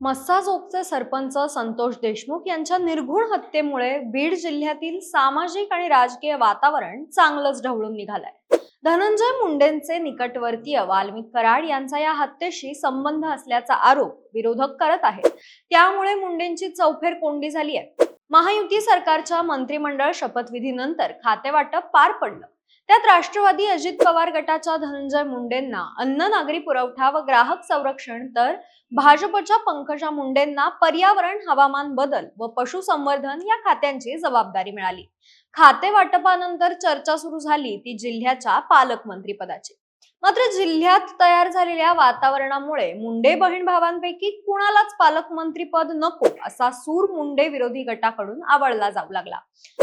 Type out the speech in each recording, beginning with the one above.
मस्साजोगचे सरपंच संतोष देशमुख यांच्या निर्घुण हत्येमुळे बीड जिल्ह्यातील सामाजिक आणि राजकीय वातावरण चांगलंच ढवळून निघालंय. धनंजय मुंडेंचे निकटवर्तीय वाल्मिक कराड यांचा या हत्येशी संबंध असल्याचा आरोप विरोधक करत आहेत. त्यामुळे मुंडेंची चौफेर कोंडी झाली आहे महायुती सरकारच्या मंत्रिमंडळ शपथविधीनंतर खातेवाटप पार पडलं. त्यात राष्ट्रवादी अजित पवार गटाच्या धनंजय मुंडेंना अन्न नागरी पुरवठा व ग्राहक संरक्षण तर भाजपच्या पंकजा मुंडेंना पर्यावरण हवामान बदल व पशुसंवर्धन या खात्यांची जबाबदारी मिळाली. खाते वाटपानंतर चर्चा सुरू झाली ती जिल्ह्याच्या पालकमंत्री पदाची मात्र जिल्ह्यात तयार झालेल्या वातावरणामुळे मुंडे बहीण भावांपैकी कुणालाच पालकमंत्री पद नको असा सूर मुंडे विरोधी गटाकडून आवडला जाऊ लागला.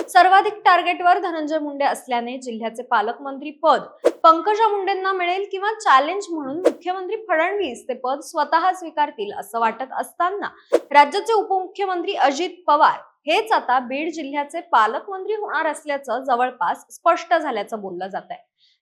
सर्वाधिक टार्गेटवर धनंजय मुंडे असल्याने जिल्ह्याचे पालकमंत्री पद पंकजा मुंडेंना मिळेल किंवा चॅलेंज म्हणून मुख्यमंत्री फडणवीस ते पद स्वतः स्वीकारतील असं वाटत असताना राज्याचे उपमुख्यमंत्री अजित पवार हेच आता बीड जिल्ह्याचे पालकमंत्री होणार असल्याचं जवळपास स्पष्ट झाल्याचं बोललं जात आहे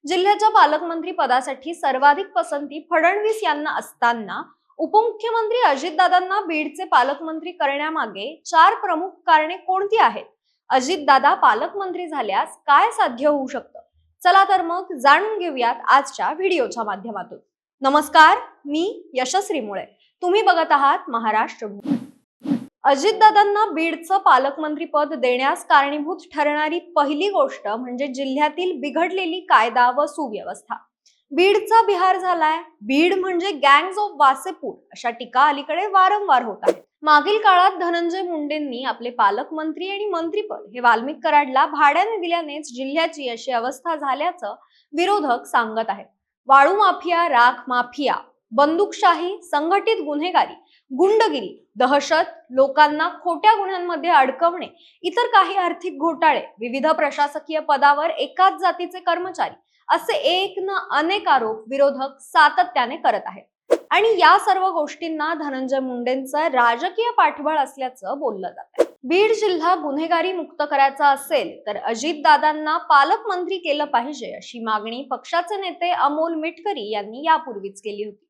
जिल्ह्याच्या पालकमंत्री पदासाठी सर्वाधिक पसंती फडणवीस यांना असताना उपमुख्यमंत्री अजितदादांना बीडचे पालकमंत्री करण्यामागे चार प्रमुख कारणे कोणती आहेत? अजितदादा पालकमंत्री झाल्यास काय साध्य होऊ शकतं? चला तर मग जाणून घेऊयात आजच्या व्हिडिओच्या माध्यमातून. नमस्कार मी यशस्वी मुळे तुम्ही बघत आहात महाराष्ट्र भूमी. अजितदादांना बीडचं पालकमंत्री पद देण्यास कारणीभूत ठरणारी पहिली गोष्ट म्हणजे जिल्ह्यातील बिघडलेली कायदा व सुव्यवस्था. बीडचा बिहार झालाय. बीड म्हणजे गँग्स ऑफ वासेपूर अशा टीका अलीकडे वारंवार होत आहेत. मागील काळात धनंजय मुंडेंनी आपले पालकमंत्री आणि मंत्रीपद हे वाल्मिक कराडला भाड्याने दिल्यानेच जिल्ह्याची अशी अवस्था झाल्याचं विरोधक सांगत आहेत. वाळू माफिया राख माफिया बंदूकशाही संघटित गुन्हेगारी गुंडगिरी दहशत लोकांना खोट्या गुन्ह्यांमध्ये अडकवणे इतर काही आर्थिक घोटाळे विविध प्रशासकीय पदावर एकाच जातीचे कर्मचारी असे एक न अनेक आरोप विरोधक सातत्याने करत आहेत. आणि या सर्व गोष्टींना धनंजय मुंडेंचं राजकीय पाठबळ असल्याचं बोललं जात आहे. बीड जिल्हा गुन्हेगारी मुक्त करायचा असेल तर अजितदादांना पालकमंत्री केलं पाहिजे अशी मागणी पक्षाचे नेते अमोल मिटकरी यांनी यापूर्वीच केली होती.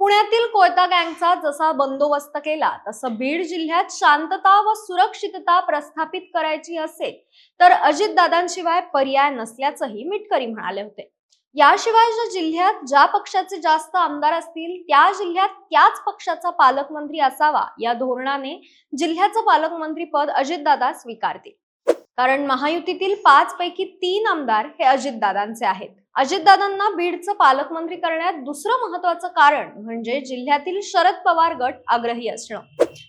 पुण्यातील कोयता गँगचा जसा बंदोबस्त केला तसं बीड जिल्ह्यात शांतता व सुरक्षितता प्रस्थापित करायची असेल तर अजितदादांशिवाय पर्याय नसल्याचंही मिटकरी म्हणाले होते. याशिवाय ज्या जिल्ह्यात ज्या पक्षाचे जास्त आमदार असतील त्या जिल्ह्यात त्याच पक्षाचा पालकमंत्री असावा या धोरणाने जिल्ह्याचं पालकमंत्री पद अजितदादा स्वीकारतील. कारण महायुतीतील पाच पैकी तीन आमदार हे अजितदादांचे आहेत. अजितदादांना बीडचं पालकमंत्री करण्यात दुसरं महत्वाचं कारण म्हणजे जिल्ह्यातील शरद पवार गट आग्रही असणं.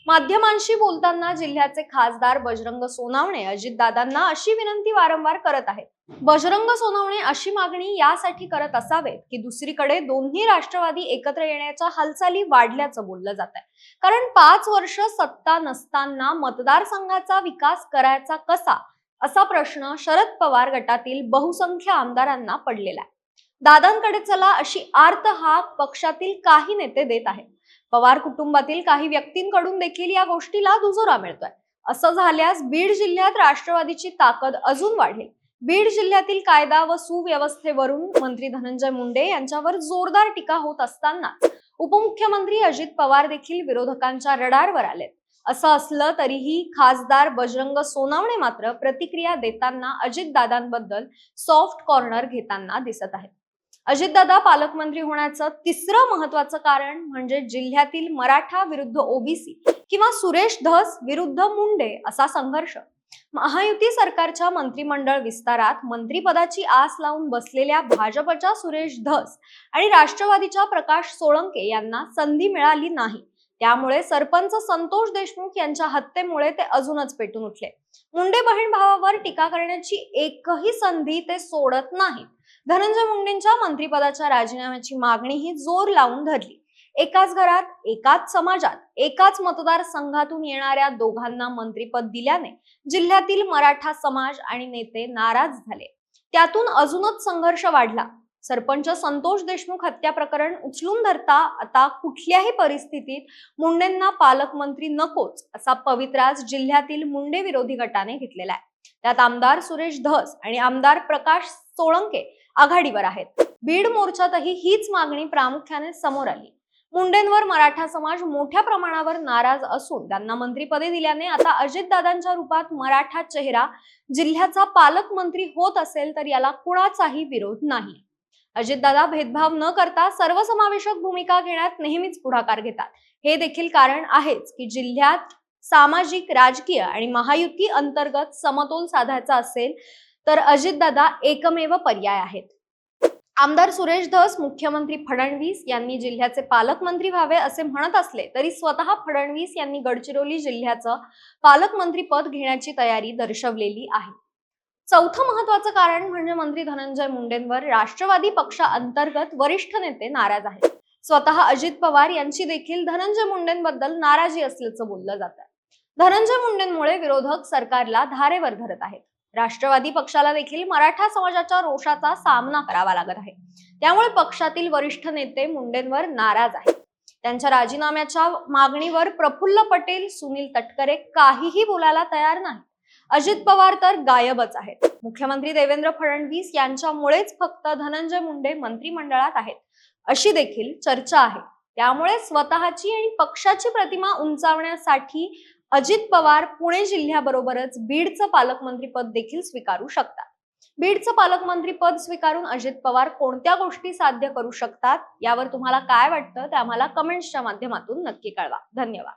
माध्यमांशी बोलताना जिल्ह्याचे खासदार बजरंग सोनावणे अजितदादांना अशी विनंती वारंवार करत आहेत. बजरंग सोनावणे अशी मागणी यासाठी करत असावेत की दुसरीकडे दोन्ही राष्ट्रवादी एकत्र येण्याच्या हालचाली वाढल्याचं बोललं जात आहे कारण पाच वर्ष सत्ता नसताना मतदारसंघाचा विकास करायचा कसा असा प्रश्न शरद पवार गटातील बहुसंख्य आमदारांना पडलेला आहे. दादांकडे चला अशी आर्त हा पक्षातील काही नेते देत आहेत. पवार कुटुंबातील काही व्यक्तींकडून देखील या गोष्टीला दुजोरा मिळतोय. असं झाल्यास बीड जिल्ह्यात राष्ट्रवादीची ताकद अजून वाढेल. बीड जिल्ह्यातील कायदा व सुव्यवस्थेवरून मंत्री धनंजय मुंडे यांच्यावर जोरदार टीका होत असताना उपमुख्यमंत्री अजित पवार देखील विरोधकांच्या रडारवर आलेत. असं असलं तरीही खासदार बजरंग सोनावणे मात्र प्रतिक्रिया देताना अजितदादांबद्दल सॉफ्ट कॉर्नर घेताना दिसत आहेत. अजितदादा पालकमंत्री होण्याचं तिसरं महत्वाचं कारण म्हणजे जिल्ह्यातील मराठा विरुद्ध ओबीसी किंवा सुरेश धस विरुद्ध मुंडे असा संघर्ष. महायुती सरकारच्या मंत्रिमंडळ विस्तारात मंत्रिपदाची आस लावून बसलेल्या भाजपच्या सुरेश धस आणि राष्ट्रवादीच्या प्रकाश सोळंके यांना संधी मिळाली नाही. त्यामुळे सरपंच संतोष देशमुख यांच्या हत्येमुळे ते अजूनच पेटून उठले. मुंडे बहीण भावावर टीका करण्याची एकही संधी ते सोडत नाहीत. धनंजय मुंडेंच्या मंत्रिपदाच्या राजीनाम्याची मागणीही जोर लावून धरली. एकाच घरात एकाच समाजात एकाच मतदारसंघातून येणाऱ्या दोघांना मंत्रिपद दिल्याने जिल्ह्यातील मराठा समाज आणि नेते नाराज झाले. त्यातून अजूनच संघर्ष वाढला. सरपंच संतोष देशमुख हत्या प्रकरण उचलून धरता आता कुठल्याही परिस्थितीत मुंडेंना पालकमंत्री नकोच असा पवित्राज जिल्ह्यातील मुंडे विरोधी गटाने घेतलेला आहे. त्यात आमदार सुरेश धस आणि आमदार प्रकाश सोळंके आघाडीवर आहेत. बीड मोर्चातही हीच मागणी प्रामुख्याने समोर आली. मुंडेंवर मराठा समाज मोठ्या प्रमाणावर नाराज असून त्यांना मंत्रीपदे दिल्याने आता अजितदादांच्या रूपात मराठा चेहरा जिल्ह्याचा पालकमंत्री होत असेल तर याला कुणाचाही विरोध नाही. अजितदादा भेदभाव न करता सर्वसमावेशक भूमिका घेण्यात नेहमीच पुढाकार घेतात. हे देखील कारण आहेच की जिल्ह्यात सामाजिक राजकीय आणि महायुती अंतर्गत समतोल साधायचा असेल तर अजितदादा एकमेव पर्याय आहेत. आमदार सुरेश धस मुख्यमंत्री फडणवीस यांनी जिल्ह्याचे पालकमंत्री व्हावे असे म्हणत असले तरी स्वतः फडणवीस यांनी गडचिरोली जिल्ह्याचं पालकमंत्रीपद घेण्याची तयारी दर्शवलेली आहे. चौथं महत्वाचं कारण म्हणजे मंत्री धनंजय मुंडेंवर राष्ट्रवादी पक्षाअंतर्गत वरिष्ठ नेते नाराज आहेत. स्वतः अजित पवार यांची देखील धनंजय मुंडेंबद्दल नाराजी असल्याचं बोललं जात. आहे धनंजय मुंडेंमुळे विरोधक सरकारला धारेवर धरत आहेत. राष्ट्रवादी पक्षाला देखील मराठा समाजाच्या रोषाचा सामना करावा लागत आहे. त्यामुळे पक्षातील वरिष्ठ नेते मुंडेंवर नाराज आहेत. त्यांच्या राजीनाम्याच्या मागणीवर प्रफुल्ल पटेल सुनील तटकरे काहीही बोलायला तयार नाही अजित पवार तर गायबच आहेत. मुख्यमंत्री देवेंद्र फडणवीस यांच्यामुळेच फक्त धनंजय मुंडे मंत्रिमंडळात आहेत. अशी देखील चर्चा आहे. त्यामुळे स्वतःची आणि पक्षाची प्रतिमा उंचावण्यासाठी अजित पवार पुणे जिल्ह्याबरोबरच बीडचं पालकमंत्रीपद देखील स्वीकारू शकतात. बीडचं पालकमंत्रीपद स्वीकारून अजित पवार कोणत्या गोष्टी साध्य करू शकतात यावर तुम्हाला काय वाटतं ते आम्हाला कमेंट्सच्या माध्यमातून नक्की कळवा. धन्यवाद.